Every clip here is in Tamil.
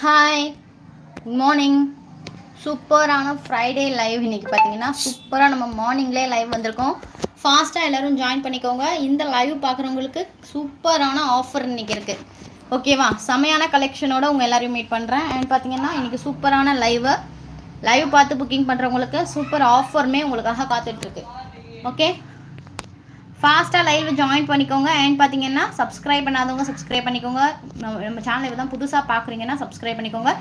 ஹாய் குட் மார்னிங் சூப்பரான ஃப்ரைடே லைவ் இன்னைக்கு பார்த்தீங்கன்னா சூப்பராக நம்ம மார்னிங்லே லைவ் வந்திருக்கோம். ஃபாஸ்ட்டாக எல்லோரும் ஜாயின் பண்ணிக்கோங்க. இந்த லைவ் பார்க்குறவங்களுக்கு சூப்பரான ஆஃபர் இன்னைக்கு இருக்குது ஓகேவா செமையான கலெக்ஷனோட உங்கள் எல்லாரையும் மீட் பண்ணுறேன் அண்ட் பார்த்தீங்கன்னா இன்றைக்கி சூப்பரான லைவு லைவ் பார்த்து புக்கிங் பண்ணுறவங்களுக்கு சூப்பர் ஆஃபருமே உங்களுக்காக காத்துட்ருக்கு ஓகே ஃபாஸ்ட்டாக லைவ் ஜாயின் பண்ணிக்கோங்க. அண்ட் பார்த்தீங்கன்னா சப்ஸ்கிரைப் பண்ணாதவங்க சப்ஸ்கிரைப் பண்ணிக்கோங்க. நம்ம சேனல் இப்போ தான் புதுசாக பார்க்குறீங்கன்னா சப்ஸ்கிரைப் பண்ணிக்கோங்க.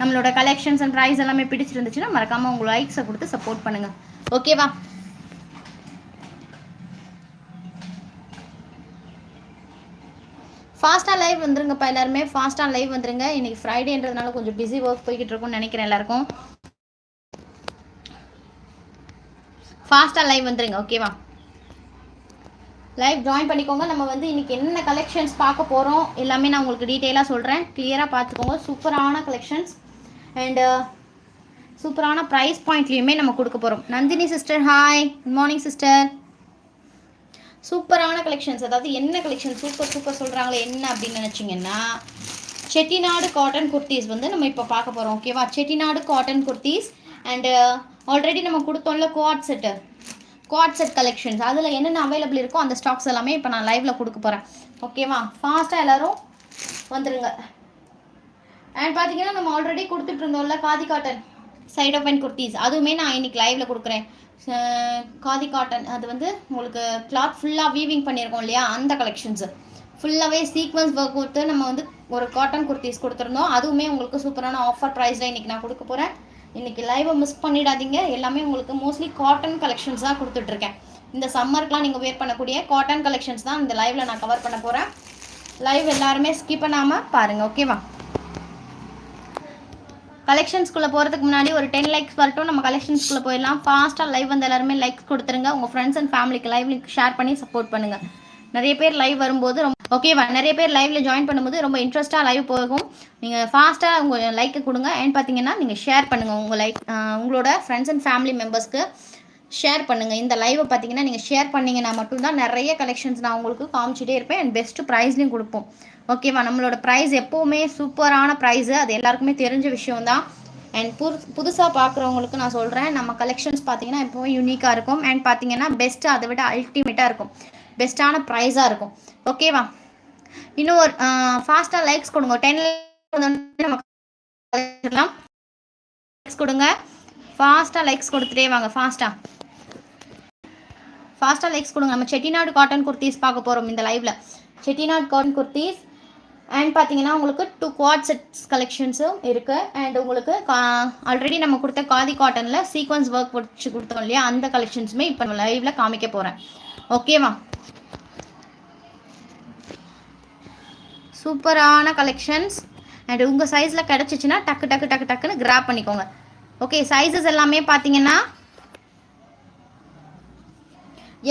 நம்மளோட கலெக்ஷன்ஸ் அண்ட் ப்ரைஸ் எல்லாமே பிடிச்சிருந்துச்சுன்னா மறக்காமல் உங்கள் லைக்ஸை கொடுத்து சப்போர்ட் பண்ணுங்கள் ஓகேவா ஃபாஸ்ட்டாக லைவ் வந்துருங்கப்பா எல்லாருமே. ஃபாஸ்ட்டாக லைவ் வந்துருங்க. இன்னைக்கு ஃப்ரைடேன்றதுனால கொஞ்சம் பிஸி ஒர்க் போய்கிட்டு இருக்கும்னு நினைக்கிறேன் எல்லாருக்கும். ஃபாஸ்ட்டாக லைவ் வந்துருங்க. ஓகேவா லைவ் ஜாயின் பண்ணிக்கோங்க. நம்ம வந்து இன்னைக்கு என்ன கலெக்ஷன்ஸ் பார்க்க போகிறோம் எல்லாமே நான் உங்களுக்கு டீட்டெயிலாக சொல்கிறேன் கிளியராக பார்த்துக்கோங்க. சூப்பரான கலெக்ஷன்ஸ் அண்டு uh, சூப்பரான ப்ரைஸ் பாயிண்ட்லேயுமே நம்ம கொடுக்க போகிறோம் Nandini sister hi good morning sister சூப்பரான கலெக்ஷன்ஸ் அதாவது என்ன கலெக்ஷன் சூப்பர் சூப்பர் சொல்கிறாங்களே என்ன அப்படின்னு நினச்சிங்கன்னா செட்டிநாடு காட்டன் குர்த்திஸ் வந்து நம்ம இப்போ பார்க்க போகிறோம் ஓகேவா Chettinad cotton kurtis and already uh, நம்ம கொடுத்தோம்ல quad set quad set collections அதில் என்னென்ன அவைலபிள் இருக்கோ அந்த ஸ்டாக்ஸ் எல்லாமே இப்போ நான் லைவில் கொடுக்க போகிறேன் ஓகேவா ஃபாஸ்ட்டாக எல்லோரும் வந்துடுங்க அண்ட் பார்த்தீங்கன்னா நம்ம ஆல்ரெடி கொடுத்துட்டு இருந்தோம்ல khadi cotton side off and kurtis அதுவுமே நான் இன்றைக்கி லைவில் கொடுக்குறேன். காதி காட்டன் அது வந்து உங்களுக்கு கிளாத் ஃபுல்லாக வீவிங் பண்ணியிருக்கோம் இல்லையா? அந்த கலெக்ஷன்ஸு ஃபுல்லாகவே சீக்வன்ஸ் ஒர்க் கொடுத்து நம்ம வந்து ஒரு காட்டன் குர்த்திஸ் கொடுத்துருந்தோம். அதுவுமே உங்களுக்கு சூப்பரான ஆஃபர் ப்ரைஸில் இன்றைக்கி நான் கொடுக்க போகிறேன் இன்றைக்கி லைவை மிஸ் பண்ணிடாதீங்க. எல்லாமே உங்களுக்கு மோஸ்ட்லி காட்டன் கலெக்ஷன்ஸ் தான் கொடுத்துட்ருக்கேன். இந்த சம்மருக்குலாம் நீங்கள் வேர் பண்ணக்கூடிய காட்டன் கலெக்ஷன்ஸ் தான் இந்த லைவில் நான் கவர் பண்ண போகிறேன் லைவ் எல்லாருமே ஸ்கிப் பண்ணாமல் பாருங்கள் ஓகேவா கலெக்ஷன்ஸ்குள்ளே போகிறதுக்கு முன்னாடி ஒரு டென் லைக்ஸ் வரட்டும். நம்ம கலெக்ஷன்ஸ்குள்ளே போயிடலாம். ஃபாஸ்ட்டாக லைவ் வந்து எல்லாருமே லைக்ஸ் கொடுத்துருங்க. உங்கள் ஃப்ரெண்ட்ஸ் அண்ட் ஃபேமிலிக்கு லைவ் லிங்க் ஷேர் பண்ணி சப்போர்ட் பண்ணுங்கள் நிறைய பேர் லைவ் வரும்போது ரொம்ப ஓகேவா நிறைய பேர் லைவ்ல ஜாயின் பண்ணும்போது ரொம்ப இன்ட்ரெஸ்ட்டாக லைவ் போகும். நீங்கள் ஃபாஸ்ட்டாக உங்கள் லைக்கை கொடுங்க. அண்ட் பாத்தீங்கன்னா நீங்கள் ஷேர் பண்ணுங்கள் உங்கள் லைக் உங்களோட ஃப்ரெண்ட்ஸ் அண்ட் ஃபேமிலி மெம்பர்ஸ்க்கு ஷேர் பண்ணுங்கள் இந்த லைவை பார்த்தீங்கன்னா நீங்கள் ஷேர் பண்ணீங்கன்னா மட்டும்தான் நிறைய கலெக்ஷன்ஸ் நான் உங்களுக்கு காமிச்சிட்டே இருப்பேன். அண்ட் பெஸ்ட் ப்ரைஸ்லையும் கொடுப்போம். ஓகேவா நம்மளோட ப்ரைஸ் எப்போவுமே சூப்பரான ப்ரைஸு அது எல்லாருக்குமே தெரிஞ்ச விஷயம் தான் அண்ட் புது புதுசாக பார்க்குறவங்களுக்கு நான் சொல்கிறேன் நம்ம கலெக்ஷன்ஸ் பார்த்தீங்கன்னா எப்போவும் யூனிக்காக இருக்கும். அண்ட் பார்த்தீங்கன்னா பெஸ்ட்டு அதை விட அல்டிமேட்டாக இருக்கும். பெஸ்ட்டான ப்ரைஸாக இருக்கும். ஓகேவா இன்னும் ஒரு ஃபாஸ்ட்டாக லைக்ஸ் கொடுங்க. டென் நம்ம லைக்ஸ் கொடுங்க. ஃபாஸ்ட்டாக லைக்ஸ் கொடுத்துட்டே வாங்க. ஃபாஸ்ட்டாக ஃபாஸ்ட்டாக லைக்ஸ் கொடுங்க. நம்ம செட்டிநாடு காட்டன் குர்த்திஸ் பார்க்க போகிறோம் இந்த லைவில் செட்டிநாடு காட்டன் குர்த்திஸ். அண்ட் பார்த்தீங்கன்னா உங்களுக்கு டூ குவாட் செட்ஸ் கலெக்ஷன்ஸும் இருக்குது அண்ட் உங்களுக்கு ஆல்ரெடி நம்ம கொடுத்த காதி காட்டனில் சீக்வன்ஸ் ஒர்க் வச்சு கொடுத்தோம் இல்லையா? அந்த கலெக்ஷன்ஸுமே இப்போ லைவில் காமிக்க போகிறேன் ஓகேவா சூப்பரான கலெக்ஷன்ஸ் அண்ட் உங்கள் சைஸில் கிடச்சிச்சின்னா டக்கு டக்கு டக்கு டக்குன்னு கிராப் பண்ணிக்கோங்க. ஓகே சைஸஸ் எல்லாமே பார்த்தீங்கன்னா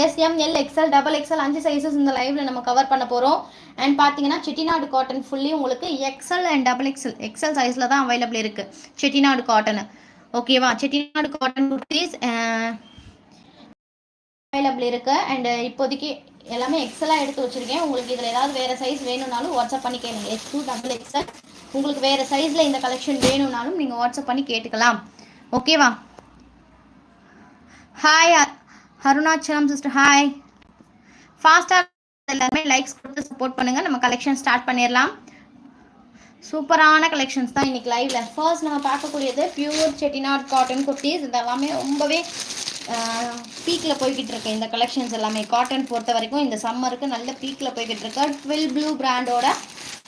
S M L XL double XL அஞ்சு சைஸஸ் இந்த லைவ்ல நம்ம கவர் பண்ண போகிறோம் அண்ட் பார்த்தீங்கன்னா செட்டிநாடு காட்டன் ஃபுல்லி உங்களுக்கு XL and double XL XL சைஸில் தான் அவைலபிள் இருக்குது செட்டிநாடு காட்டனு ஓகேவா செட்டிநாடு காட்டன் குர்த்திஸ் அவைலபிள் இருக்குது அண்ட் இப்போதைக்கு எல்லாமே எக்ஸலாக எடுத்து வச்சுருக்கேன். உங்களுக்கு இதில் ஏதாவது வேறு சைஸ் வேணும்னாலும் வாட்ஸ்அப் பண்ணி கேளுங்க. எக்ஸ் டூ டபுள் எக்ஸல் உங்களுக்கு வேறு சைஸில் இந்த கலெக்ஷன் வேணும்னாலும் நீங்கள் வாட்ஸ்அப் பண்ணி கேட்டுக்கலாம். ஓகேவா ஹாய் அருணாச்சலம் சிஸ்டர் ஹாய் ஃபாஸ்ட்டாக எல்லாருமே லைக்ஸ் கொடுத்து சப்போர்ட் பண்ணுங்கள் நம்ம கலெக்ஷன் ஸ்டார்ட் பண்ணிடலாம். சூப்பரான கலெக்ஷன்ஸ் தான் இன்றைக்கி லைவில் ஃபர்ஸ்ட் நம்ம பார்க்கக்கூடியது பியூர் செட்டிநாட் காட்டன் குர்த்திஸ் இதெல்லாமே ரொம்பவே பீக்கில் போய்கிட்டு இருக்கு இந்த கலெக்ஷன்ஸ் எல்லாமே. காட்டன் பொறுத்த வரைக்கும் இந்த சம்மருக்கு நல்ல பீக்கில் போய்கிட்டு இருக்கு. ட்வில் ப்ளூ பிராண்டோட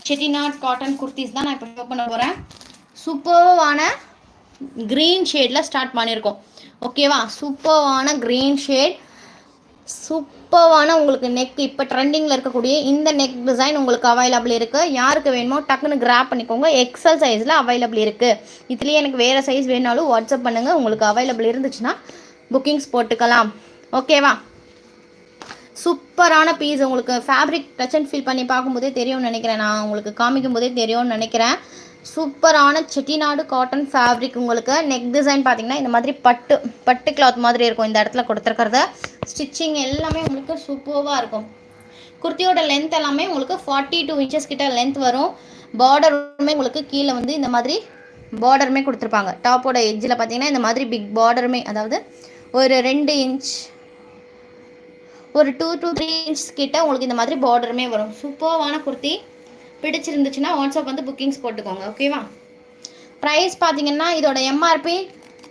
செட்டிநாட் காட்டன் குர்த்திஸ் தான் நான் இப்போ ஷோ பண்ண போகிறேன் சூப்பர்வான க்ரீன் ஷேடில் ஸ்டார்ட் பண்ணியிருக்கோம். ஓகேவா சூப்பர்வான க்ரீன் ஷேட் சூப்பர்வான உங்களுக்கு நெக் இப்போ ட்ரெண்டிங்கில் இருக்கக்கூடிய இந்த நெக் டிசைன் உங்களுக்கு அவைலபிள் இருக்குது யாருக்கு வேணுமோ டக்குன்னு கிராப் பண்ணிக்கோங்க. எக்ஸல் சைஸில் அவைலபிள் இருக்குது இதுலேயே எனக்கு வேறு சைஸ் வேணாலும் வாட்ஸ்அப் பண்ணுங்கள் உங்களுக்கு அவைலபிள் இருந்துச்சுன்னா புக்கிங்ஸ் போட்டுக்கலாம். ஓகேவா சூப்பரான பீஸ் உங்களுக்கு ஃபேப்ரிக் டச் அண்ட் ஃபீல் பண்ணி பார்க்கும்போதே தெரியும்னு நினைக்கிறேன். நான் உங்களுக்கு காமிக்கும் போதே தெரியும்னு நினைக்கிறேன். சூப்பரான செட்டிநாடு காட்டன் ஃபேப்ரிக் உங்களுக்கு நெக் டிசைன் பார்த்தீங்கன்னா இந்த மாதிரி பட்டு பட்டு கிளாத் மாதிரி இருக்கும் இந்த இடத்துல கொடுத்துருக்கறது. ஸ்டிச்சிங் எல்லாமே உங்களுக்கு சூப்பராக இருக்கும். குர்த்தியோட லென்த் எல்லாமே உங்களுக்கு ஃபார்ட்டி டூ இன்ச்சஸ் கிட்ட லென்த் வரும். பார்டருமே உங்களுக்கு கீழே வந்து இந்த மாதிரி பார்டருமே கொடுத்துருப்பாங்க. டாப்போட எஜ்ஜில் பார்த்தீங்கன்னா இந்த மாதிரி பிக் பார்டருமே அதாவது ஒரு ரெண்டு இன்ச் ஒரு டூ டூ த்ரீ இன்ச் கிட்ட உங்களுக்கு இந்த மாதிரி பார்டருமே வரும். சூப்பர்வான குர்த்தி பிடிச்சிருந்துச்சுன்னா வாட்ஸ்அப் வந்து புக்கிங்ஸ் போட்டுக்கோங்க ஓகேவா ப்ரைஸ் பார்த்தீங்கன்னா இதோட எம்ஆர்பி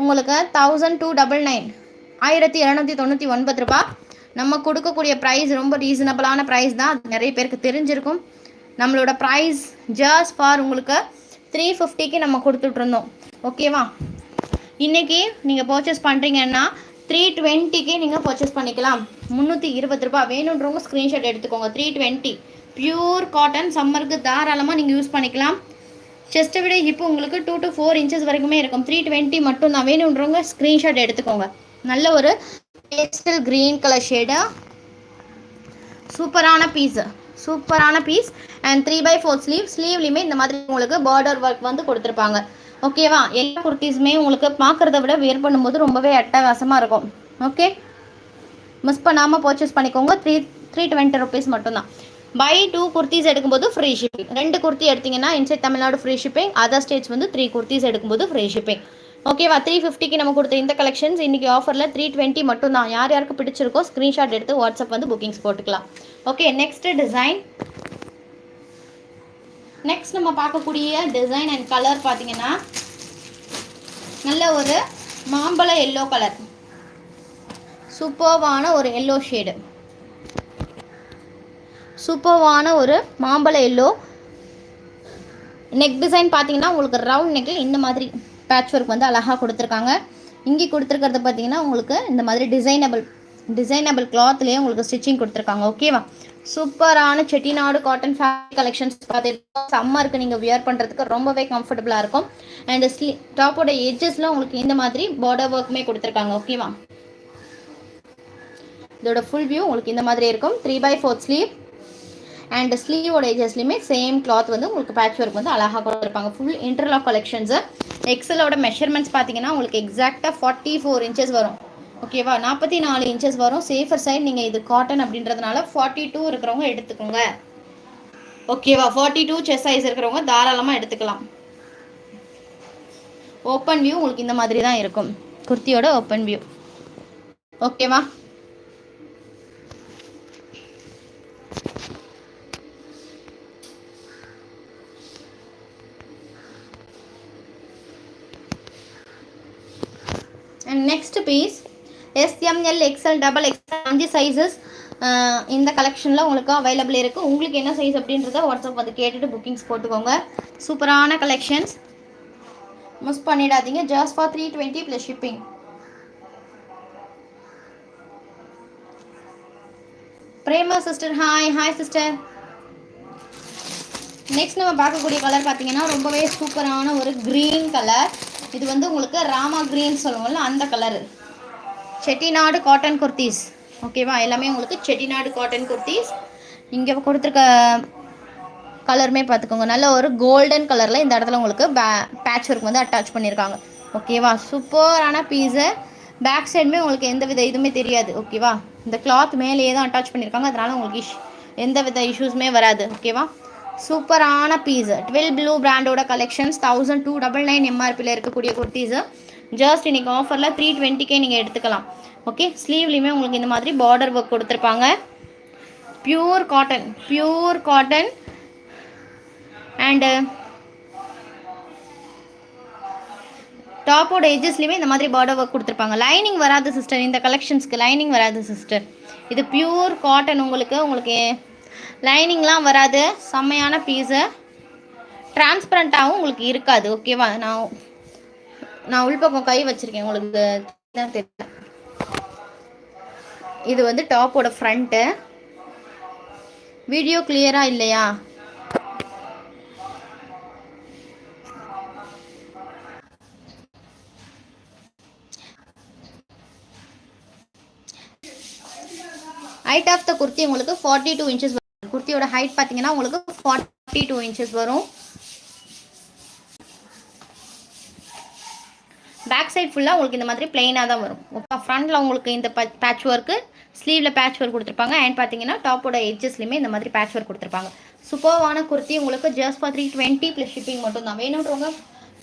உங்களுக்கு தௌசண்ட் டூ டபுள் நைன் ஆயிரத்தி இரநூத்தி தொண்ணூற்றி ஒன்பது ரூபா. நம்ம கொடுக்கக்கூடிய ப்ரைஸ் ரொம்ப ரீசனபிளான ப்ரைஸ் தான். அது நிறைய பேருக்கு தெரிஞ்சிருக்கும். நம்மளோட ப்ரைஸ் ஜஸ்ட் ஃபார் உங்களுக்கு த்ரீ ஃபிஃப்டிக்கு நம்ம கொடுத்துட்ருந்தோம் ஓகேவா இன்றைக்கி நீங்கள் பர்ச்சேஸ் பண்ணுறீங்கன்னா த்ரீ டுவெண்ட்டிக்கே நீங்கள் பர்ச்சேஸ் பண்ணிக்கலாம். முந்நூற்றி இருபது ரூபா வேணுன்றவங்க ஸ்க்ரீன்ஷாட் எடுத்துக்கோங்க. த்ரீ டுவெண்ட்டி பியூர் காட்டன் சம்மருக்கு தாராளமாக நீங்கள் யூஸ் பண்ணிக்கலாம். செஸ்ட்டை விட இப்போ உங்களுக்கு டூ டு ஃபோர் இன்ச்சஸ் வரைக்குமே இருக்கும். த்ரீ டுவெண்ட்டி மட்டும் தான் வேணுன்றவங்க ஸ்க்ரீன்ஷாட் எடுத்துக்கோங்க. நல்ல ஒரு பேஸ்டல் க்ரீன் கலர் ஷேடு சூப்பரான பீஸு சூப்பரான piece and three by four sleeve ஸ்லீவ்லையுமே இந்த மாதிரி உங்களுக்கு பார்டர் ஒர்க் வந்து கொடுத்துருப்பாங்க. ஓகேவா? எல்லா குர்த்திஸுமே உங்களுக்கு பார்க்குறத விட வேர் பண்ணும்போது ரொம்பவே அட்டகாசமாக இருக்கும். ஓகே? மிஸ் பண்ணாமல் பர்ச்சேஸ் பண்ணிக்கோங்க. த்ரீ த்ரீ டுவெண்ட்டி ருபீஸ் மட்டும்தான். பை டூ குர்த்திஸ் எடுக்கும்போது ஃப்ரீ ஷிப்பிங் ரெண்டு குர்த்தி எடுத்தீங்கன்னா inside Tamil Nadu free shipping other states வந்து த்ரீ குர்த்திஸ் எடுக்கும்போது ஃப்ரீ ஷிப்பிங் ஓகேவா? த்ரீ ஃபிஃப்டிக்கு நம்ம கொடுத்த இந்த கலெக்ஷன்ஸ் இன்றைக்கி ஆஃபரில் த்ரீ டுவெண்ட்டி மட்டும் தான் யார் யாருக்கு பிடிச்சிருக்கோ ஸ்க்ரீன்ஷாட் எடுத்து வாட்ஸ்அப் வந்து புக்கிங்ஸ் போட்டுக்கலாம். ஓகே நெக்ஸ்ட் டிசைன் நெக்ஸ்ட் நம்ம பார்க்கக்கூடிய டிசைன் அண்ட் கலர் பார்த்தீங்கன்னா நல்ல ஒரு மாம்பழ எல்லோ கலர் சூப்பர்வான ஒரு எல்லோ ஷேடு சூப்பர்வான ஒரு மாம்பழ எல்லோ நெக் டிசைன் பார்த்தீங்கன்னா உங்களுக்கு ரவுண்ட் நெக்கில் இந்த மாதிரி பேட்ச் ஒர்க் வந்து அழகாக கொடுத்துருக்காங்க. இங்கே கொடுத்துருக்கிறது பார்த்தீங்கன்னா உங்களுக்கு இந்த மாதிரி டிசைனபிள் டிசைனபிள் கிளாத்லேயே உங்களுக்கு ஸ்டிச்சிங் கொடுத்துருக்காங்க. ஓகேவா சூப்பரான செட்டிநாடு காட்டன் ஃபேப்ரிக் கலெக்ஷன்ஸ் பார்த்துட்டு சம்மருக்கு நீங்கள் வியர் பண்ணுறதுக்கு ரொம்பவே கம்ஃபர்டபுளாக இருக்கும். அண்ட் ஸ்லீ டாப்போட எட்ஜஸில் உங்களுக்கு இந்த மாதிரி பார்டர் ஒர்க்குமே கொடுத்துருக்காங்க ஓகேவா இதோட ஃபுல் வியூ உங்களுக்கு இந்த மாதிரி இருக்கும் three by fourth sleeve and ஸ்லீவோட ஏஜஸ்லையுமே சேம் கிளாத் வந்து உங்களுக்கு பேட்ச் ஒர்க் வந்து அழகாக கொடுத்துருப்பாங்க. ஃபுல் இன்டர்லாக் கலெக்ஷன்ஸு எக்ஸலோட மெஷர்மெண்ட்ஸ் பார்த்தீங்கன்னா உங்களுக்கு எக்ஸாக்டாக ஃபார்ட்டி ஃபோர் இன்ச்சஸ் வரும். ஓகேவா நாற்பத்தி நாலு இன்ச்சஸ் வரும். சேஃபர் சைட் நீங்கள் இது காட்டன் அப்படின்றதுனால ஃபார்ட்டி டூ இருக்கிறவங்க எடுத்துக்கோங்க. ஓகேவா ஃபார்ட்டி டூ செஸ் சைஸ் இருக்கிறவங்க தாராளமாக எடுத்துக்கலாம். ஓப்பன் வியூ உங்களுக்கு இந்த மாதிரி தான் இருக்கும். குர்த்தியோட ஓப்பன் வியூ ஓகேவா எல் எக்ஸ்எல் டபுள் எக்ஸ்எல் அஞ்சு சைஸஸ் இந்த கலெக்ஷனில் உங்களுக்கு அவைலபிள் இருக்குது உங்களுக்கு என்ன சைஸ் அப்படின்றத வாட்ஸ்அப் வந்து கேட்டுட்டு புக்கிங்ஸ் போட்டுக்கோங்க. சூப்பரான கலெக்ஷன்ஸ் மிஸ் பண்ணிடாதீங்க. Just for three twenty plus shipping Prema sister hi hi sister next நம்ம பார்க்கக்கூடிய கலர் பார்த்தீங்கன்னா ரொம்பவே சூப்பரான ஒரு க்ரீன் கலர் இது வந்து உங்களுக்கு ராமா க்ரீன் சொல்லுவோம்ல அந்த கலரு செட்டிநாடு காட்டன் குர்த்திஸ் ஓகேவா எல்லாமே உங்களுக்கு செட்டிநாடு காட்டன் குர்த்திஸ் இங்கே கொடுத்துருக்க கலருமே பார்த்துக்கோங்க. நல்ல ஒரு கோல்டன் கலரில் இந்த இடத்துல உங்களுக்கு பே பேட்ச் ஒர்க் வந்து அட்டாச் பண்ணியிருக்காங்க ஓகேவா சூப்பரான பீஸு பேக் சைடுமே உங்களுக்கு எந்த வித இதுவுமே தெரியாது. ஓகேவா இந்த கிளாத் மேலேயே தான் அட்டாச் பண்ணியிருக்காங்க அதனால் உங்களுக்கு இஷ் எந்த வித இஷ்யூஸுமே வராது. ஓகேவா சூப்பரான பீஸு டுவெல் ப்ளூ பிராண்டோட collections thousand two double nine எம்ஆர்பியில் இருக்கக்கூடிய குர்த்திஸு ஜஸ்ட் இன்றைக்கி ஆஃபரில் த்ரீ டுவெண்ட்டிக்கே நீங்கள் எடுத்துக்கலாம். ஓகே ஸ்லீவ்லேயுமே உங்களுக்கு இந்த மாதிரி பார்டர் ஒர்க் கொடுத்துருப்பாங்க. Pure cotton pure cotton and டாப்போட எஜஸ்லையுமே இந்த மாதிரி பார்டர் ஒர்க் கொடுத்துருப்பாங்க. லைனிங் வராது சிஸ்டர் இந்த கலெக்ஷன்ஸ்க்கு லைனிங் வராது சிஸ்டர் இது பியூர் காட்டன் உங்களுக்கு உங்களுக்கு லைனிங்லாம் வராது. செம்மையான பீஸு டிரான்ஸ்பரண்ட்டாகவும் உங்களுக்கு இருக்காது. ஓகேவா நான் நான் உள்பக்கம் கை வச்சிருக்கேன். உங்களுக்கு தான் தெரியல. இது வந்து டாப்போட ஃப்ரண்ட்டு வீடியோ கிளியராக இல்லையா? ஹைட் ஆஃப் த குர்த்தி உங்களுக்கு ஃபார்ட்டி டூ இன்ச்சஸ் வரும். குர்த்தியோட ஹைட் பார்த்தீங்கன்னா உங்களுக்கு ஃபார்ட்டி டூ இன்ச்சஸ் வரும். பேக் சைட் ஃபுல்லாக உங்களுக்கு இந்த மாதிரி பிளெயினாக தான் வரும். ஓகே ஃப்ரண்ட்டில் உங்களுக்கு இந்த பேட்ச் ஒர்க்கு ஸ்லீவில் பேட்ச் ஒர்க் கொடுத்துருப்பாங்க. அண்ட் பார்த்தீங்கன்னா டாப்போட எட்ஜஸ்லையுமே இந்த மாதிரி பேட்ச் ஒர்க் கொடுத்துருப்பாங்க. சூப்பர்வான குர்த்தி உங்களுக்கு just for three twenty plus shipping மட்டும் தான் வேணுன்றவங்க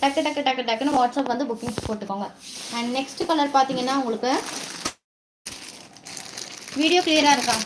டக்கு டக்கு டக்கு டக்குன்னு வாட்ஸ்அப் வந்து புக்கிங்ஸ் போட்டுக்கோங்க. அண்ட் நெக்ஸ்ட் கலர் பார்த்தீங்கன்னா உங்களுக்கு வீடியோ கிளியராக இருக்கா?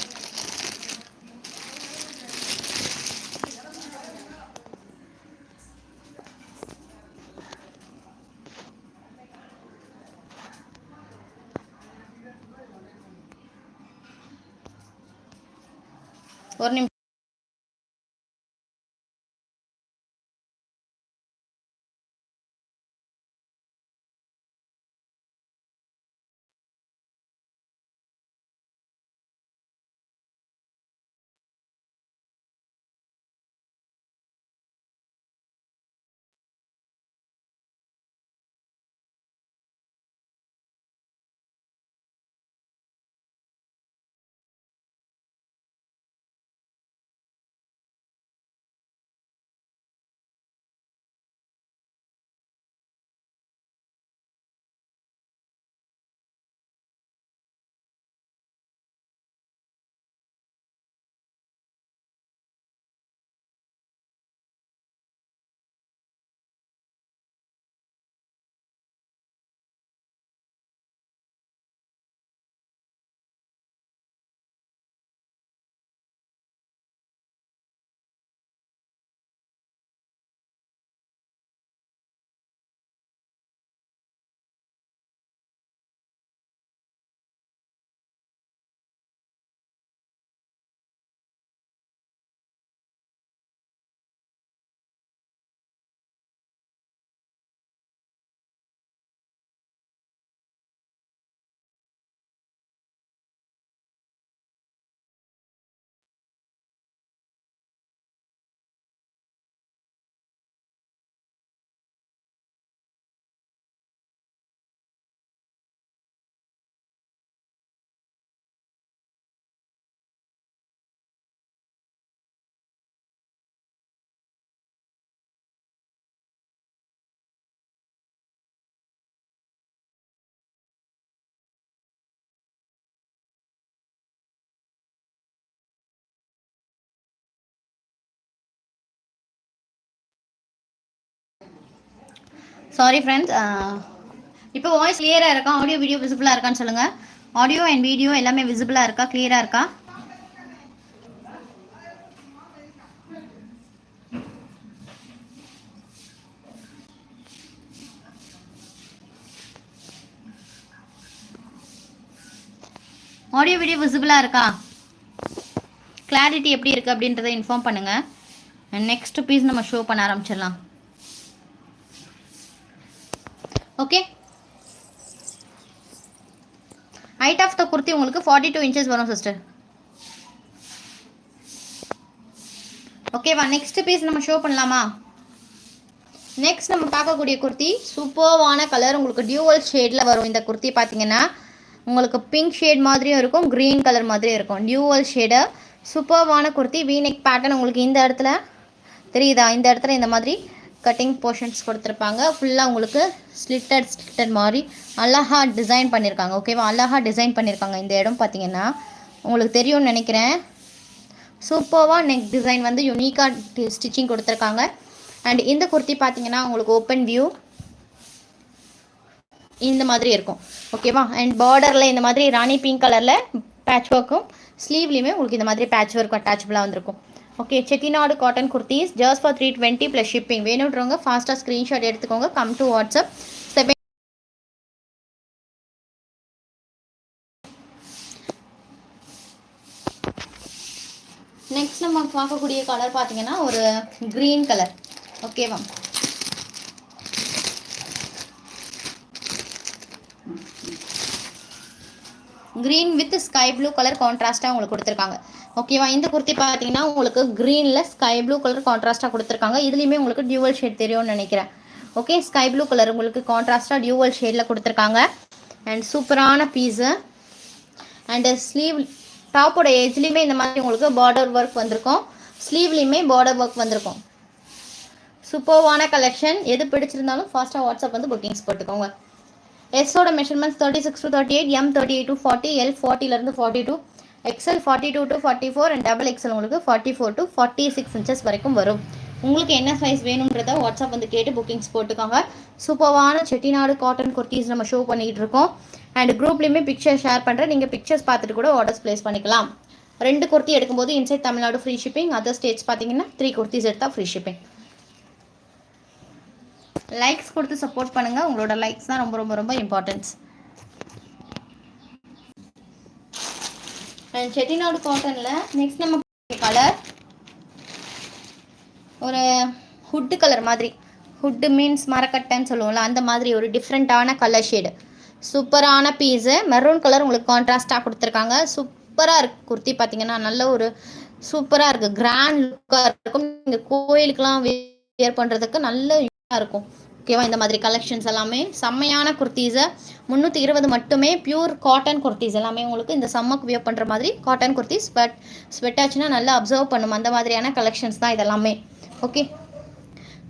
சாரி ஃப்ரெண்ட்ஸ் இப்போ வாய்ஸ் கிளியராக இருக்கா? ஆடியோ வீடியோ விசிபிளாக இருக்கான்னு சொல்லுங்கள் ஆடியோ அண்ட் வீடியோ எல்லாமே விசிபிளாக இருக்கா? கிளியராக இருக்கா? ஆடியோ வீடியோ விசிபிளாக இருக்கா? கிளாரிட்டி எப்படி இருக்குது அப்படின்றத இன்ஃபார்ம் பண்ணுங்கள் நெக்ஸ்ட் பீஸ் நம்ம ஷோ பண்ண ஆரம்பிச்சிடலாம். Okay height of the kurti உங்களுக்கு ஃபார்ட்டி டூ இன்ச்சஸ் வரும் சிஸ்டர் ஓகேவா நெக்ஸ்ட் பீஸ் நம்ம ஷோ பண்ணலாமா? நெக்ஸ்ட் நம்ம பார்க்கக்கூடிய குர்த்தி சூப்பர்வான கலர் உங்களுக்கு டியூவல் ஷேடில் வரும். இந்த குர்த்தி பார்த்தீங்கன்னா உங்களுக்கு பிங்க் ஷேட் மாதிரியும் இருக்கும் க்ரீன் கலர் மாதிரியும் இருக்கும். டியூவல் ஷேடு சூப்பர்வான குர்த்தி வீநெக் பேட்டர்ன் உங்களுக்கு இந்த இடத்துல தெரியுதா? இந்த இடத்துல இந்த மாதிரி கட்டிங் போர்ஷன்ஸ் கொடுத்துருப்பாங்க. ஃபுல்லாக உங்களுக்கு ஸ்லிட்டட் ஸ்லிட்டட் மாதிரி அழகா டிசைன் பண்ணியிருக்காங்க ஓகேவா அழகா டிசைன் பண்ணியிருக்காங்க இந்த இடம் பார்த்தீங்கன்னா உங்களுக்கு தெரியும்னு நினைக்கிறேன். சூப்பர்வாக நெக் டிசைன் வந்து யூனிக்காக ஸ்டிச்சிங் கொடுத்துருக்காங்க. அண்ட் இந்த குர்த்தி பார்த்தீங்கன்னா உங்களுக்கு ஓப்பன் வியூ இந்த மாதிரி இருக்கும். ஓகேவா அண்ட் பார்டரில் இந்த மாதிரி ராணி பிங்க் கலரில் பேட்ச் ஒர்க்கும் ஸ்லீவ்லேயுமே உங்களுக்கு இந்த மாதிரி பேட்ச் ஒர்க் அட்டாச்சபிளாக வந்திருக்கும். Okay Chettinad cotton kurtis just for three twenty plus shipping வேணுன்றவங்க ஃபாஸ்ட்டாக ஸ்க்ரீன்ஷாட் எடுத்துக்கோங்க. Come to WhatsApp seven next நம்ம பார்க்கக்கூடிய கலர் பார்த்தீங்கன்னா ஒரு க்ரீன் கலர் ஓகேவா green with sky blue colour கான்ட்ராஸ்ட்டாக உங்களுக்கு கொடுத்துருக்காங்க. ஓகேவா இந்த குர்த்தி பார்த்தீங்கன்னா உங்களுக்கு க்ரீனில் ஸ்கை ப்ளூ கலர் கான்ட்ராஸ்ட்டாக கொடுத்துருக்காங்க. இதுலேயுமே உங்களுக்கு டியூவல் ஷேட் தெரியும்னு நினைக்கிறேன். ஓகே ஸ்கை ப்ளூ கலர் உங்களுக்கு கான்ட்ராஸ்ட்டாக டியூவல் ஷேடில் கொடுத்துருக்காங்க. அண்ட் சூப்பரான பீஸு அண்டு ஸ்லீவ் டாப்போட ஏஜ்லேயுமே இந்த மாதிரி உங்களுக்கு பார்டர் ஒர்க் வந்திருக்கும். ஸ்லீவ்லேயுமே பார்டர் ஒர்க் வந்திருக்கும். சூப்பர்வான கலெக்ஷன் எது பிடிச்சிருந்தாலும் ஃபாஸ்ட்டாக வாட்ஸ்அப் வந்து புக்கிங்ஸ் போட்டுக்கோங்க. எஸ்ஸோட measurements thirty six to thirty eight M thirty eight to forty L ஃபார்ட்டிலேருந்து forty two XL forty two to forty four and double XL உங்களுக்கு forty four to forty six inches வரைக்கும் வரும். உங்களுக்கு என்ன சைஸ் வேணுன்றத வாட்ஸ்அப் வந்து கேட்டு புக்கிங்ஸ் போட்டுக்கோங்க. சூப்பர்வான செட்டிநாடு காட்டன் குர்த்திஸ் நம்ம ஷோ பண்ணிகிட்டு இருக்கோம். அண்ட் குரூப்லேயுமே பிக்சர் ஷேர் பண்ணுறேன் நீங்கள் பிக்சர்ஸ் பார்த்துட்டு கூட ஆர்டர்ஸ் ப்ளேஸ் பண்ணிக்கலாம். ரெண்டு குர்த்தி எடுக்கும்போது inside Tamil Nadu free shipping other states பார்த்தீங்கன்னா த்ரீ குர்த்திஸ் எடுத்தால் ஃப்ரீ ஷிப்பிங் லைக்ஸ் கொடுத்து சப்போர்ட் பண்ணுங்கள் உங்களோட லைக்ஸ் தான் ரொம்ப ரொம்ப ரொம்ப இம்பார்ட்டன்ஸ் செட்டிநாடு காட்டனில் நெக்ஸ்ட் நம்ம கலர் ஒரு ஹுட்டு கலர் மாதிரி. ஹுட்டு மீன்ஸ் மரக்கட்டைன்னு சொல்லுவோம்ல அந்த மாதிரி ஒரு டிஃப்ரெண்ட்டான கலர் ஷேடு சூப்பரான பீஸு மெரூன் கலர் உங்களுக்கு கான்ட்ராஸ்ட்டாக கொடுத்துருக்காங்க. சூப்பராக இருக்குது குர்த்தி பார்த்தீங்கன்னா நல்ல ஒரு சூப்பராக இருக்குது கிராண்ட் லுக்காக இருக்கும். நீங்கள் கோயிலுக்கெலாம் வியர் பண்ணுறதுக்கு நல்ல யூஸாக இருக்கும். ஓகேவா? இந்த மாதிரி கலெக்ஷன்ஸ் எல்லாமே. செம்மையான குர்த்தீஸை முந்நூற்றி இருபது மட்டுமே பியூர் காட்டன் குர்த்தீஸ் எல்லாமே உங்களுக்கு இந்த சம்மக்கு வியர் பண்ணுற மாதிரி காட்டன் குர்த்திஸ் பட் ஸ்வெட் ஆச்சுன்னா நல்லா அப்சர்வ் பண்ணும். அந்த மாதிரியான கலெக்ஷன்ஸ் தான் இதெல்லாமே. Okay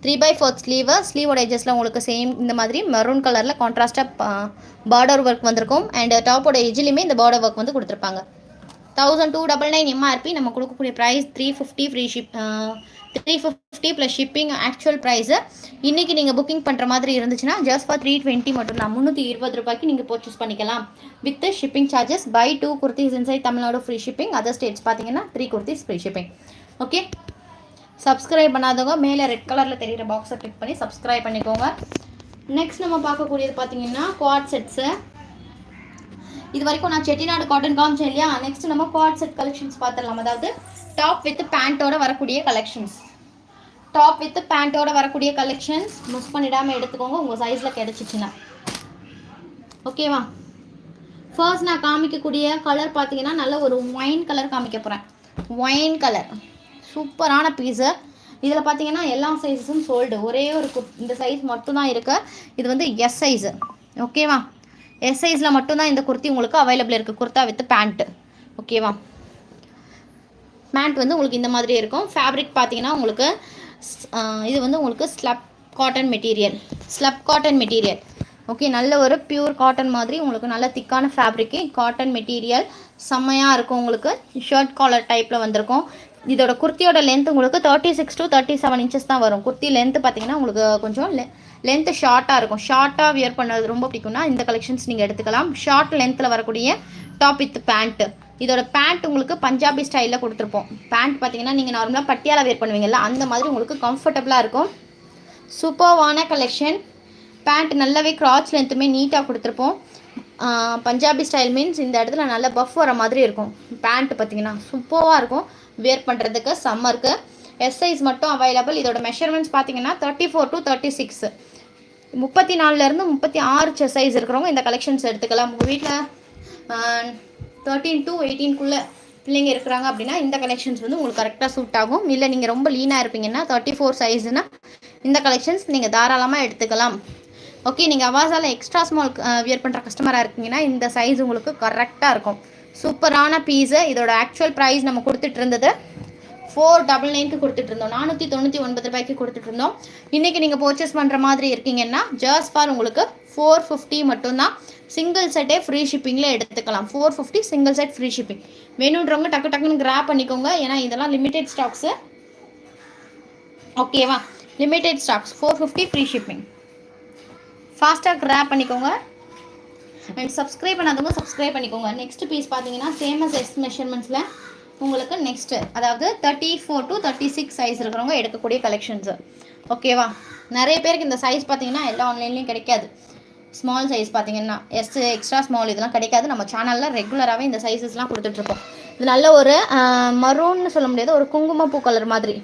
three by fourth sleeve ஸ்லீவோட ஏஜஸில் உங்களுக்கு சேம் இந்த மாதிரி மெரூன் கலரில் கான்ட்ராஸ்ட்டாக பார்டர் ஒர்க் வந்திருக்கும். அண்ட் டாப்போட எஜ்லேயுமே இந்த பார்டர் ஒர்க் வந்து கொடுத்துருப்பாங்க. Thousand two double nine MRP நம்ம கொடுக்கக்கூடிய price three fifty free ship three fifty plus shipping actual price இன்றைக்கி நீங்கள் புக்கிங் பண்ணுற மாதிரி இருந்துச்சுன்னா ஜஸ்ட் ஃபார் த்ரீ டுவெண்ட்டி மட்டும் தான். முந்நூற்றி இருபது ரூபாய்க்கு நீங்கள் பர்ச்சேஸ் பண்ணிக்கலாம். With shipping charges by two kurtis inside Tamil Nadu free shipping other states பார்த்தீங்கன்னா three kurtis free shipping okay subscribe பண்ணாதவங்க மேலே ரெட் கலரில் தெரிகிற பாக்ஸை கிளிக் பண்ணி சப்ஸ்கிரைப் பண்ணிக்கோங்க. நெக்ஸ்ட் நம்ம பார்க்கக்கூடியது பார்த்தீங்கன்னா குவாட் செட்ஸு இது வரைக்கும் நான் செட்டிநாடு காட்டன் காமிச்சேன் இல்லையா நெக்ஸ்ட் நம்ம குவாட் செட் கலெக்ஷன்ஸ் பார்த்துடலாம். அதாவது டாப் வித் பேண்ட்டோட வரக்கூடிய கலெக்ஷன்ஸ் டாப் வித் பேண்ட்டோட வரக்கூடிய கலெக்ஷன்ஸ் மிஸ் பண்ணிடாமல் எடுத்துக்கோங்க. உங்கள் சைஸில் கிடச்சிச்சின்னா. ஓகேவா ஃபர்ஸ்ட் நான் காமிக்கக்கூடிய கலர் பார்த்தீங்கன்னா நல்ல ஒரு ஒயின் கலர் காமிக்க போகிறேன் ஒயின் கலர் சூப்பரான பீஸு இதில் பார்த்தீங்கன்னா எல்லா சைஸஸும் சோல்டு ஒரே ஒரு இந்த சைஸ் மட்டும்தான் இருக்குது இது வந்து எஸ் சைஸு ஓகேவா எஸ் சைஸில் மட்டும்தான் இந்த குர்த்தி உங்களுக்கு அவைலபிள் இருக்குது குர்த்தா வித் பேண்ட்டு ஓகேவா பேண்ட் வந்து உங்களுக்கு இந்த மாதிரி இருக்கும். ஃபேப்ரிக் பார்த்தீங்கன்னா உங்களுக்கு இது வந்து உங்களுக்கு slub cotton material slub cotton material okay நல்ல ஒரு பியூர் காட்டன் மாதிரி உங்களுக்கு நல்ல திக்கான ஃபேப்ரிக்கு காட்டன் மெட்டீரியல் செம்மையாக இருக்கும் உங்களுக்கு. ஷர்ட் காலர் டைப்பில் வந்திருக்கும். இதோட குர்த்தியோட லென்த் உங்களுக்கு thirty six to thirty seven inches தான் வரும். குர்த்தி லென்த்து பார்த்தீங்கன்னா உங்களுக்கு கொஞ்சம் லென்த்து ஷார்ட்டாக இருக்கும். ஷார்ட்டாக வியர் பண்ணுறது ரொம்ப பிடிக்கும்னா இந்த கலெக்ஷன்ஸ் நீங்கள் எடுத்துக்கலாம். ஷார்ட் லென்த்தில் வரக்கூடிய டாப் வித் பேண்ட்டு இதோட பேண்ட் உங்களுக்கு பஞ்சாபி ஸ்டைலில் கொடுத்துருப்போம். பேண்ட் பார்த்தீங்கன்னா நீங்கள் நார்மலாக பட்டியாலா வேர் பண்ணுவீங்கல்ல அந்த மாதிரி உங்களுக்கு கம்ஃபர்டபுளாக இருக்கும். சூப்பர்வான கலெக்ஷன் பேண்ட் நல்லாவே கிராச் லென்த்துமே நீட்டாக கொடுத்துருப்போம். பஞ்சாபி ஸ்டைல் மீன்ஸ் இந்த இடத்துல நல்ல பஃப் வர மாதிரி இருக்கும். பேண்ட் பார்த்தீங்கன்னா சூப்பராக இருக்கும். வேர் பண்ணுறதுக்கு சம்மருக்கு எஸ் சைஸ் மட்டும் அவைலபிள் இதோட மெஷர்மெண்ட்ஸ் பார்த்தீங்கன்னா thirty four to thirty six முப்பத்தி நாலுலேருந்து முப்பத்தி ஆறு செஸ் சைஸ் இருக்கிறவங்க இந்த கலெக்ஷன்ஸ் எடுத்துக்கலாம். உங்கள் வீட்டில் தேர்ட்டீன் டு எயிட்டீன்குள்ளே பிள்ளைங்க இருக்கிறாங்க அப்படின்னா இந்த கலெக்ஷன்ஸ் வந்து உங்களுக்கு கரெக்டாக சூட் ஆகும். இல்லை நீங்கள் ரொம்ப லீனாக இருப்பீங்கன்னா தேர்ட்டி ஃபோர் சைஸ்னால் இந்த கலெக்ஷன்ஸ் நீங்கள் தாராளமாக எடுத்துக்கலாம். ஓகே நீங்கள் அவாசால் எக்ஸ்ட்ரா ஸ்மால் வியர் பண்ணுற கஸ்டமராக இருக்கீங்கன்னா இந்த சைஸ் உங்களுக்கு கரெக்டாக இருக்கும். சூப்பரான பீஸு இதோட ஆக்சுவல் ப்ரைஸ் நம்ம கொடுத்துட்டு இருந்தது ஃபோர் டபுள் நைனுக்கு கொடுத்துட்டு இருந்தோம் நானூற்றி தொண்ணூற்றி ஒன்பது ரூபாய்க்கு கொடுத்துட்டு இருந்தோம் இன்றைக்கி நீங்கள் பர்ச்சேஸ் பண்ணுற மாதிரி இருக்கீங்கன்னா ஜஸ்ட் ஃபார் உங்களுக்கு ஃபோர் ஃபிஃப்டி மட்டும்தான். சிங்கிள் செட்டே ஃப்ரீ ஷிப்பிங்கில் எடுத்துக்கலாம். Four fifty single set free shipping வேணுன்றவங்க டக்கு டக்குன்னு கிராப் பண்ணிக்கோங்க. ஏன்னா இதெல்லாம் லிமிடெட் ஸ்டாக்ஸு ஓகேவா limited stocks four fifty free shipping ஃபாஸ்ட்டாக கிராப் பண்ணிக்கோங்க. அண்ட் சப்ஸ்கிரைப் பண்ணாதவங்க சப்ஸ்கிரைப் பண்ணிக்கோங்க. நெக்ஸ்ட் பீஸ் பார்த்தீங்கன்னா சேமஸ் எஸ் மெஷர்மெண்ட்ஸில் உங்களுக்கு நெக்ஸ்ட்டு அதாவது thirty four to thirty six size இருக்கிறவங்க எடுக்கக்கூடிய கலெக்ஷன்ஸு ஓகேவா நிறைய பேருக்கு இந்த சைஸ் பார்த்தீங்கன்னா எல்லா ஆன்லைன்லேயும் கிடைக்காது. ஸ்மால் சைஸ் பார்த்தீங்கன்னா எஸ் எக்ஸ்ட்ரா ஸ்மால் இதெல்லாம் கிடைக்காது. நம்ம சேனலில் ரெகுலராகவே இந்த சைஸஸ்லாம் கொடுத்துட்ருக்கோம் இது நல்ல ஒரு மரூன்னு சொல்ல முடியாது ஒரு குங்குமப்பூ கலர் மாதிரி.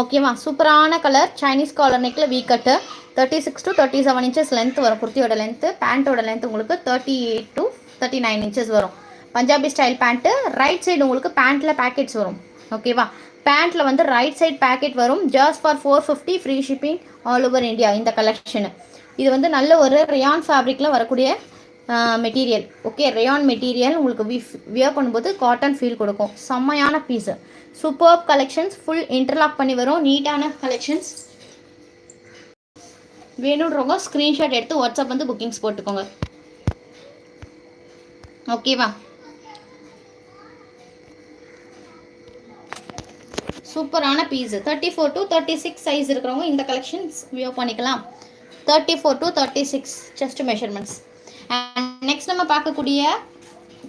ஓகேவா சூப்பரான கலர் சைனீஸ் காலர் நெக்கில் V cut thirty six to thirty seven inches length வரும். குர்த்தியோட லென்த்து பேண்ட்டோட லென்த் உங்களுக்கு thirty eight to thirty nine inches வரும். Punjabi style pant right side உங்களுக்கு பேண்ட்டில் பேக்கெட்ஸ் வரும். ஓகேவா பேண்ட்டில் வந்து ரைட் சைட் பேக்கெட் வரும். Just for four fifty free shipping all over India இந்த கலெக்ஷனு இது வந்து நல்ல ஒரு ரியான் ஃபேப்ரிக்கில் வரக்கூடிய மெட்டீரியல் ஓகே ரேயான் மெட்டீரியல் உங்களுக்கு வி வியர் பண்ணும்போது காட்டன் ஃபீல் கொடுக்கும். செம்மையான piece super collections full interlock பண்ணி வரும். நீட்டான கலெக்ஷன்ஸ் வேணுன்றவங்க ஸ்க்ரீன்ஷாட் எடுத்து வாட்ஸ்அப் வந்து புக்கிங்ஸ் போட்டுக்கோங்க. ஓகேவா சூப்பரான piece thirty four to thirty six size இருக்கிறவங்க இந்த கலெக்ஷன்ஸ் வியூ பண்ணிக்கலாம். Thirty four to thirty six chest measurements and next நம்ம பார்க்கக்கூடிய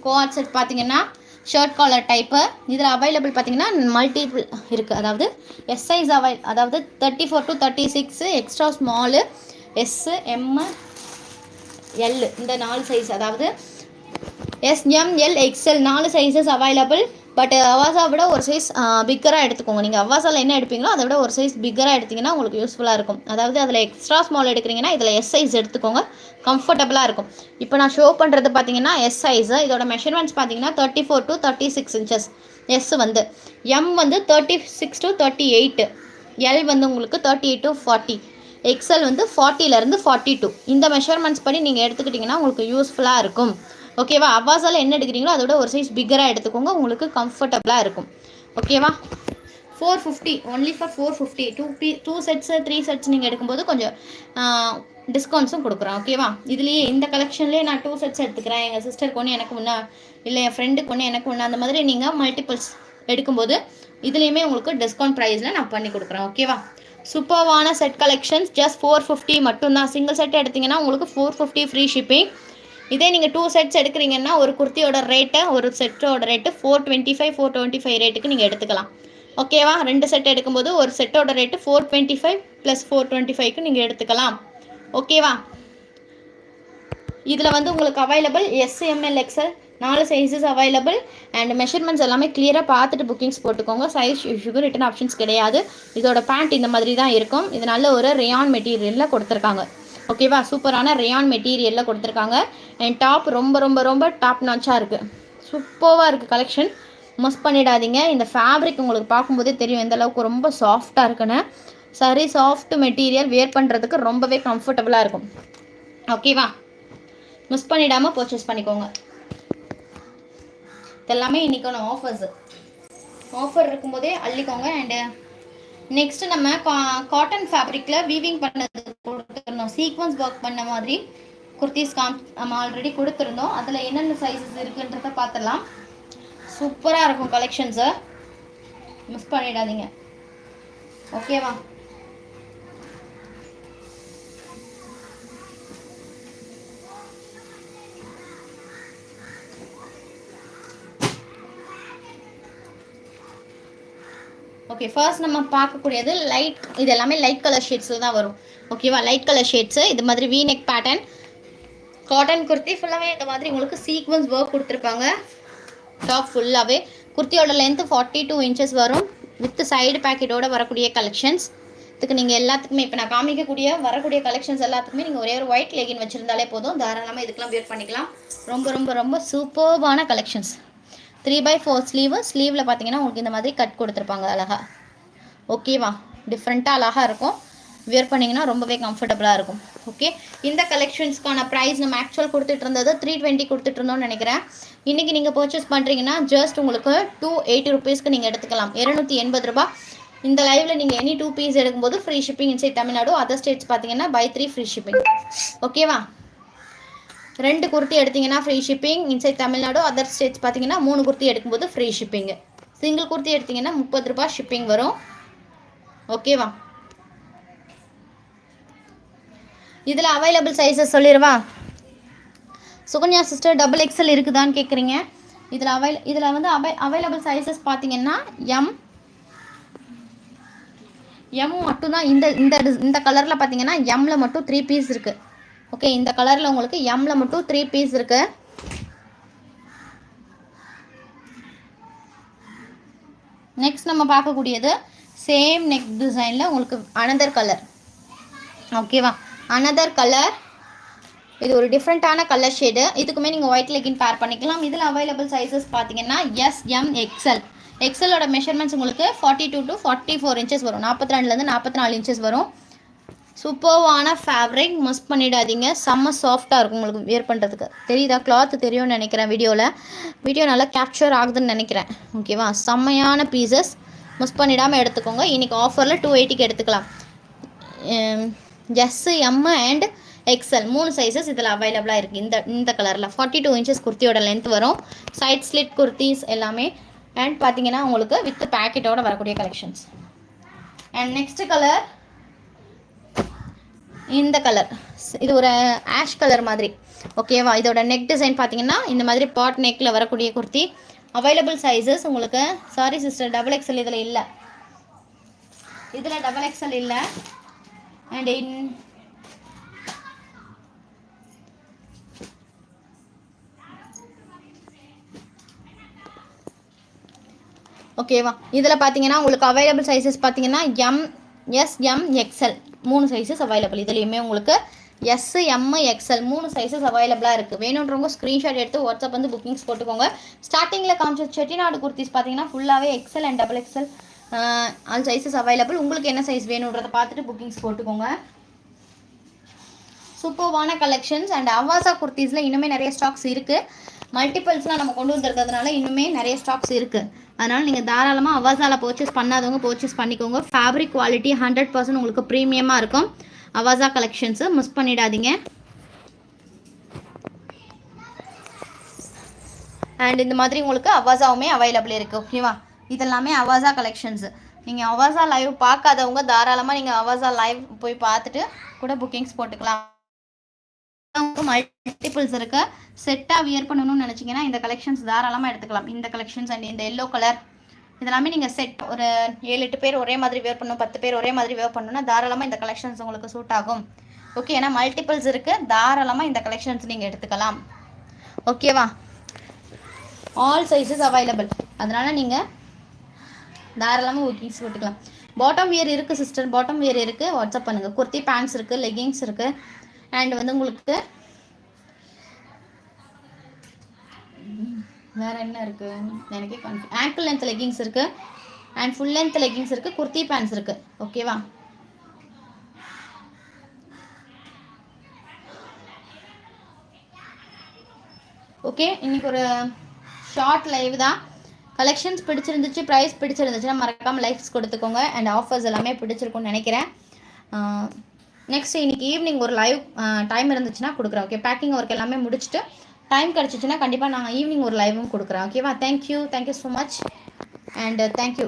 கோஆட் செட் பார்த்தீங்கன்னா ஷர்ட் காலர் டைப்பு இதில் அவைலபிள் பார்த்தீங்கன்னா மல்டிபிள் இருக்குது அதாவது எஸ் சைஸ் அவை அதாவது thirty four to thirty six extra small S M L இந்த நாலு சைஸ் அதாவது எஸ் எம் எல் எக்ஸ்எல் நாலு சைஸஸ் அவைலபிள் பட் அவாசா விட ஒரு சைஸ் பிக்கராக எடுத்துக்கோங்க. நீங்கள் அவாசாவில் என்ன எடுப்பீங்களோ அதை விட ஒரு சைஸ் பிக்கராக எடுத்தீங்கன்னா உங்களுக்கு யூஸ்ஃபுல்லாக இருக்கும். அதாவது அதில் எக்ஸ்ட்ரா ஸ்மால் எடுக்கிறீங்கன்னா இதில் எஸ் சைஸ் எடுத்துக்கோங்க. கம்ஃபர்டபுளாக இருக்கும். இப்போ நான் ஷோ பண்ணுறது பார்த்தீங்கன்னா எஸ் சைஸு இதோட மெஷர்மெண்ட்ஸ் பார்த்தீங்கன்னா thirty four to thirty six inches S வந்து எம் வந்து thirty six to thirty eight L வந்து உங்களுக்கு thirty eight to forty XL வந்து ஃபார்ட்டிலேருந்து ஃபார்ட்டி டூ இந்த மெஷர்மெண்ட்ஸ் படி நீங்கள் எடுத்துக்கிட்டிங்கன்னா உங்களுக்கு யூஸ்ஃபுல்லாக இருக்கும். ஓகேவா? அவ்வாசால் என்ன எடுக்கிறீங்களோ அதோட ஒரு சைஸ் பிக்கராக எடுத்துக்கோங்க. உங்களுக்கு கம்ஃபர்டபுளாக இருக்கும். ஓகேவா? Four fifty only for four fifty to be two sets three sets நீங்கள் எடுக்கும்போது கொஞ்சம் டிஸ்கவுண்ட்ஸும் கொடுக்குறேன் ஓகேவா? இதுலேயே இந்த கலெக்ஷன்லேயே நான் டூ செட்ஸ் எடுத்துக்கிறேன். எங்கள் சிஸ்டருக்கு ஒன்று எனக்கு ஒன்றா இல்லை என் ஃப்ரெண்டுக்கு ஒன்று எனக்கு ஒன்று அந்த மாதிரி நீங்கள் மல்டிபிள்ஸ் எடுக்கும்போது இதுலேயுமே உங்களுக்கு டிஸ்கவுண்ட் ப்ரைஸில் நான் பண்ணி கொடுக்குறேன். ஓகேவா? சூப்பர்வான set collections just four fifty மட்டும்தான். சிங்கிள் செட் எடுத்தீங்கன்னா உங்களுக்கு ஃபோர் ஃபிஃப்டி ஃப்ரீ ஷிப்பிங் இதே நீங்கள் டூ செட்ஸ் எடுக்கிறீங்கன்னா ஒரு குர்த்தியோட ரேட்டை ஒரு செட்டோட rate four twenty five four twenty five ரேட்டுக்கு நீங்கள் எடுத்துக்கலாம் ஓகேவா ரெண்டு செட் எடுக்கும்போது ஒரு செட்டோட rate four twenty five plus four twenty ஃபைவ்க்கு நீங்கள் எடுத்துக்கலாம் ஓகேவா இதில் வந்து உங்களுக்கு available S M L XL நாலு சைஸஸ் அவைலபிள் அண்ட் மெஷர்மெண்ட்ஸ் எல்லாமே கிளியராக பார்த்துட்டு புக்கிங்ஸ் போட்டுக்கோங்க. சைஸ் இஷ்யூக்கு ரிட்டன் ஆப்ஷன்ஸ் கிடையாது. இதோட பேண்ட் இந்த மாதிரி தான் இருக்கும். இது நல்ல ஒரு ரேயான் மெட்டீரியலில் கொடுத்துருக்காங்க. ஓகேவா சூப்பரான ரேயான் மெட்டீரியலில் கொடுத்துருக்காங்க. அண்ட் டாப் ரொம்ப ரொம்ப ரொம்ப டாப் நாச்சாக இருக்குது சூப்பராக இருக்குது கலெக்ஷன் மிஸ் பண்ணிடாதீங்க. இந்த ஃபேப்ரிக் உங்களுக்கு பார்க்கும்போதே தெரியும் எந்த அளவுக்கு ரொம்ப சாஃப்டாக இருக்குன்னு. சரி சாஃப்ட் மெட்டீரியல் வேர் பண்ணுறதுக்கு ரொம்பவே கம்ஃபர்டபுளாக இருக்கும். ஓகேவா மிஸ் பண்ணிடாமல் பர்ச்சேஸ் பண்ணிக்கோங்க. இதெல்லாமே இன்றைக்கான ஆஃபர்ஸு ஆஃபர் இருக்கும்போதே அள்ளிக்கோங்க அண்டு நெக்ஸ்ட் நம்ம கா காட்டன் ஃபேப்ரிக்கில் வீவிங் பண்ணது கொடுத்துருந்தோம். சீக்வன்ஸ் ஒர்க் பண்ண மாதிரி குர்த்திஸ் காம் நம்ம ஆல்ரெடி கொடுத்துருந்தோம். அதில் என்னென்ன சைஸஸ் இருக்குன்றத பார்த்துடலாம் சூப்பராக இருக்கும் கலெக்ஷன்ஸை மிஸ் பண்ணிடாதீங்க. ஓகேவா ஓகே ஃபர்ஸ்ட் நம்ம பார்க்கக்கூடியது லைட் இது எல்லாமே லைட் கலர் ஷேட்ஸில் தான் வரும். ஓகேவா லைட் கலர் ஷேட்ஸு இது மாதிரி V neck pattern cotton kurti ஃபுல்லாகவே இந்த மாதிரி உங்களுக்கு சீக்வன்ஸ் ஒர்க் கொடுத்துருப்பாங்க. டாப் ஃபுல்லாகவே குர்த்தியோட லென்த்து ஃபார்ட்டி டூ இன்ச்சஸ் வரும் வித் சைடு பேக்கெட்டோட வரக்கூடிய கலெக்ஷன்ஸ் இதுக்கு நீங்கள் எல்லாத்துக்குமே இப்போ நான் காமிக்கக்கூடிய வரக்கூடிய கலெக்ஷன்ஸ் எல்லாத்துக்குமே நீங்கள் ஒரே ஒரு ஒயிட் லெகின் வச்சுருந்தாலே போதும். தாராளமாக இதுக்கெலாம் வியர் பண்ணிக்கலாம். ரொம்ப ரொம்ப ரொம்ப சூப்பர்பான collections three by four sleeve ஸ்லீவில் பார்த்தீங்கன்னா உங்களுக்கு இந்த மாதிரி கட் கொடுத்துருப்பாங்க அழகாக ஓகேவா டிஃப்ரெண்ட்டாக அழகாக இருக்கும். வியர் பண்ணிங்கன்னா ரொம்பவே கம்ஃபர்டபுளாக இருக்கும். ஓகே இந்த கலெக்ஷன்ஸ்க்கான ப்ரைஸ் நம்ம ஆக்சுவல் கொடுத்துட்டு இருந்தது த்ரீ டுவெண்ட்டி கொடுத்துட்ருந்தோன்னு நினைக்கிறேன். இன்றைக்கி நீங்கள் பர்ச்சேஸ் பண்ணுறீங்கன்னா ஜஸ்ட் உங்களுக்கு டூ எயிட்டி ருபீஸ்க்கு நீங்கள் எடுத்துக்கலாம். இரநூத்தி எண்பது ரூபா இந்த லைவில் நீங்கள் எனி டூ பீஸ் எடுக்கும்போது free shipping inside Tamil Nadu other states பார்த்தீங்கன்னா பை த்ரீ ஃப்ரீ ஷிப்பிங் ஓகேவா ரெண்டு குர்த்தி எடுத்தீங்கன்னா free shipping inside Tamil Nadu other states பார்த்தீங்கன்னா மூணு குர்த்தி எடுக்கும்போது ஃப்ரீ ஷிப்பிங்கு சிங்கிள் குர்த்தி எடுத்தீங்கன்னா முப்பது ரூபாய் ஷிப்பிங் வரும். ஓகேவா இதில் அவைலபிள் சைஸஸ் சொல்லிடுவா சுகன்யா சிஸ்டர் டபுள் எக்ஸல் இருக்குதான்னு கேட்குறீங்க இதில் அவை இதில் வந்து அவை அவைலபிள் சைஸஸ் பார்த்தீங்கன்னா எம் எம் மட்டும்தான். இந்த இந்த இந்த கலரில் பார்த்தீங்கன்னா எம்மில் மட்டும் த்ரீ பீஸ் இருக்குது ஓகே இந்த கலரில் உங்களுக்கு எம்மில் மட்டும் த்ரீ பீஸ் இருக்குது நெக்ஸ்ட் நம்ம பார்க்கக்கூடியது சேம் நெக் டிசைனில் உங்களுக்கு அனதர் கலர் ஓகேவா அனதர் கலர் இது ஒரு டிஃப்ரெண்ட்டான கலர் ஷேடு இதுக்குமே நீங்கள் ஒயிட் லெக்கின் பேர் பண்ணிக்கலாம். இதில் அவைலபிள் சைஸஸ் பார்த்தீங்கன்னா எஸ் எம் எக்ஸ்எல் எக்ஸலோட மெஷர்மெண்ட்ஸ் உங்களுக்கு forty two to forty four inches வரும். நாற்பத்தி ரெண்டுலேருந்து நாற்பத்தி நாலு இன்ச்சஸ் வரும். சூப்பர்வான ஃபேப்ரிக் மிஸ் பண்ணிடாதீங்க. செம்ம சாஃப்டாக இருக்கும் உங்களுக்கு வியர் பண்ணுறதுக்கு தெரியுதா? கிளாத் தெரியும்னு நினைக்கிறேன் வீடியோவில் வீடியோ நல்லா கேப்சர் ஆகுதுன்னு நினைக்கிறேன். ஓகேவா செம்மையான பீசஸ் மிஸ் பண்ணிடாமல் எடுத்துக்கோங்க. இன்றைக்கி ஆஃபரில் டூ எயிட்டிக்கு எடுத்துக்கலாம். எஸ் எம் அண்ட் எக்ஸல் மூணு சைஸஸ் இதில் அவைலபிளாக இருக்குது இந்த இந்த கலரில் ஃபார்ட்டி டூ இன்ச்சஸ் குர்த்தியோட லென்த் வரும். சைட் ஸ்லிட் குர்த்திஸ் எல்லாமே. அண்ட் பார்த்தீங்கன்னா உங்களுக்கு வித் பேக்கெட்டோட வரக்கூடிய கலெக்ஷன்ஸ் அண்ட் நெக்ஸ்ட் கலர் இந்த கலர் இது ஒரு ஆஷ் கலர் மாதிரி. ஓகேவா இதோட நெக் டிசைன் பார்த்தீங்கன்னா இந்த மாதிரி பாட் நெக்கில் வரக்கூடிய குர்த்தி. அவைலபிள் சைஸஸ் உங்களுக்கு சாரி சிஸ்டர் டபுள் எக்ஸல் இதில் இல்லை. இதில் டபுள் எக்ஸல் இல்லை. அண்ட் இன் ஓகேவா இதில் பார்த்தீங்கன்னா உங்களுக்கு அவைலபிள் சைஸஸ் பார்த்தீங்கன்னா எம் எஸ் எம் எக்ஸ்எல் மூணு சைஸஸ் அவைலபிள் இதுலேயுமே உங்களுக்கு எஸ் எம் எக்ஸ்எல் மூணு சைஸஸ் அவைலபிளாக இருக்குது வேணுன்றவங்க ஸ்க்ரீன்ஷாட் எடுத்து வாட்ஸ்அப் வந்து புக்கிங்ஸ் போட்டுக்கோங்க. ஸ்டார்டிங்கில் காமிச்ச செட்டிநாடு குர்த்திஸ் பார்த்தீங்கன்னா ஃபுல்லாகவே XL and double XL all sizes available உங்களுக்கு என்ன சைஸ் வேணுன்றதை பார்த்துட்டு புக்கிங்ஸ் போட்டுக்கோங்க. சூப்பர்வான கலெக்ஷன்ஸ் அண்ட் அவாசா குர்த்திஸில் இன்னுமே நிறைய ஸ்டாக்ஸ் இருக்குது மல்டிபிள்ஸ்லாம் நம்ம கொண்டு வந்திருக்கிறதுனால இன்னுமே நிறைய ஸ்டாக்ஸ் இருக்குது அதனால் நீங்கள் தாராளமாக அவாசாவில் பர்ச்சேஸ் பண்ணாதவங்க பர்ச்சேஸ் பண்ணிக்கோங்க. ஃபேப்ரிக் குவாலிட்டி ஹண்ட்ரட் பர்சன்ட் உங்களுக்கு ப்ரீமியமாக இருக்கும். அவாசா கலெக்ஷன்ஸு மிஸ் பண்ணிடாதீங்க. அண்ட் இந்த மாதிரி உங்களுக்கு அவாசாவுமே அவைலபிள் இருக்குது ஓகேவா இதெல்லாமே அவாசா கலெக்ஷன்ஸு நீங்கள் அவாசா லைவ் பார்க்காதவங்க தாராளமாக நீங்கள் அவாசா லைவ் போய் பார்த்துட்டு கூட புக்கிங்ஸ் போட்டுக்கலாம். மல்டிபிள்ஸ் இருக்கு செட்டாக வியர் பண்ணணும்னு நினச்சிங்கன்னா இந்த கலெக்ஷன்ஸ் தாராளமாக எடுத்துக்கலாம். இந்த கலெக்ஷன்ஸ் அண்ட் இந்த எல்லோ கலர் இதெல்லாமே நீங்கள் செட் ஒரு ஏழு எட்டு பேர் ஒரே மாதிரி வேர் பண்ணணும் பத்து பேர் ஒரே மாதிரி வேர் பண்ணணும்னா தாராளமாக இந்த கலெக்ஷன்ஸ் உங்களுக்கு சூட் ஆகும். ஓகே ஏன்னா மல்டிபிள்ஸ் இருக்குது தாராளமாக இந்த கலெக்ஷன்ஸ் நீங்கள் எடுத்துக்கலாம். ஓகேவா ஆல் சைஸஸ் அவைலபிள் அதனால் நீங்கள் தாராளமாக ஓகே போட்டுக்கலாம். பாட்டம் வியர் இருக்குது சிஸ்டர் பாட்டம் வியர் இருக்குது வாட்ஸ்அப் பண்ணுங்கள் குர்த்தி பேண்ட்ஸ் இருக்குது லெகிங்ஸ் இருக்குது அண்ட் வந்து உங்களுக்கு வேற என்ன இருக்கு? எனக்கே கன்ஃபியூ ஆங்கிள் லென்த் லெகிங்ஸ் இருக்கு. அண்ட் ஃபுல் லென்த் லெகிங்ஸ் இருக்கு. குர்த்தி பேண்ட்ஸ் இருக்கு. ஓகேவா ஓகே இன்னைக்கு ஒரு ஷார்ட் லைவ் தான். கலெக்ஷன்ஸ் பிடிச்சிருந்துச்சு ப்ரைஸ் பிடிச்சிருந்துச்சுன்னா மறக்காமல் லைக்ஸ் கொடுத்துக்கோங்க. அண்ட் ஆஃபர்ஸ் எல்லாமே பிடிச்சிருக்கும்னு நினைக்கிறேன். நெக்ஸ்ட் இன்னைக்கு ஈவினிங் ஒரு லைவ் டைம் இருந்துச்சுன்னா கொடுக்குறேன் ஓகே பேக்கிங் ஒர்க் எல்லாமே முடிச்சுட்டு டைம் கிடச்சிச்சின்னா கண்டிப்பாக நாங்கள் ஈவினிங் ஒரு லைவும் கொடுக்குறேன் ஓகேவா thank you thank you so much and thank you